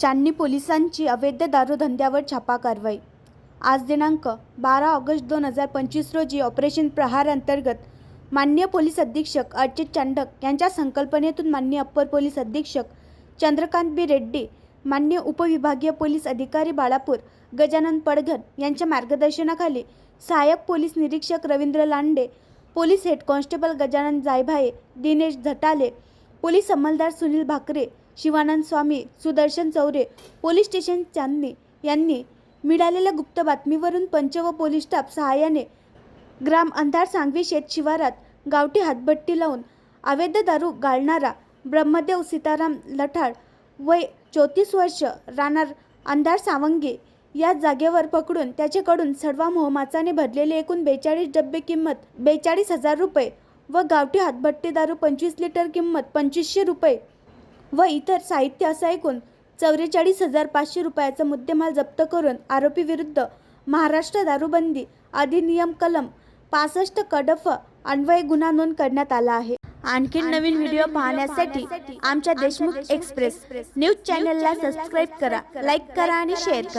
चांदणी पोलिसांची अवैध दारूधंद्यावर छापा कारवाई. आज दिनांक बारा ऑगस्ट दोन हजार पंचवीस रोजी ऑपरेशन प्रहार अंतर्गत माननीय पोलीस अधीक्षक अर्चित चांडक यांच्या संकल्पनेतून माननीय अप्पर पोलीस अधीक्षक चंद्रकांत बी रेड्डी मान्य उपविभागीय पोलीस अधिकारी बाळापूर गजानन पडघन यांच्या मार्गदर्शनाखाली सहाय्यक पोलीस निरीक्षक Ravindra Lande police head constable Gajanan Jaybhaye Dinesh Jhatale police अंमलदार Sunil Bhakare Shivanand Swami Sudarshan Chaure police station Chandni यांनी मिळालेल्या गुप्त बातमीवरून पंच व पोलीस स्टाफ सहाय्याने ग्राम अंधार सांगवी शेत शिवारात गावठी हातभट्टी लावून अवैध दारू गाळणारा ब्रह्मदेव सीताराम लठाळ वय चौतीस वर्ष राहणार अंधार सावंगे या जागेवर पकडून त्याच्याकडून सडवा मोहमाचाने भरलेले एकूण बेचाळीस डब्बे किंमत बेचाळीस हजार रुपये व गावठी हातभट्टी दारू पंचवीस लिटर किंमत पंचवीसशे रुपये व इतर साहित्य असं ऐकून चौवेचाळीस हजार पाचशे रुपयाचा मुद्देमाल जप्त करून आरोपीविरुद्ध महाराष्ट्र दारूबंदी अधिनियम कलम पासष्ट कडफ अन्वय गुन्हा नोंद करण्यात आला आहे. आणखीन नवीन व्हिडिओ पाहण्यासाठी आमच्या देशमुख एक्सप्रेस. न्यूज चॅनलला सबस्क्राईब करा लाईक करा आणि शेअर करा.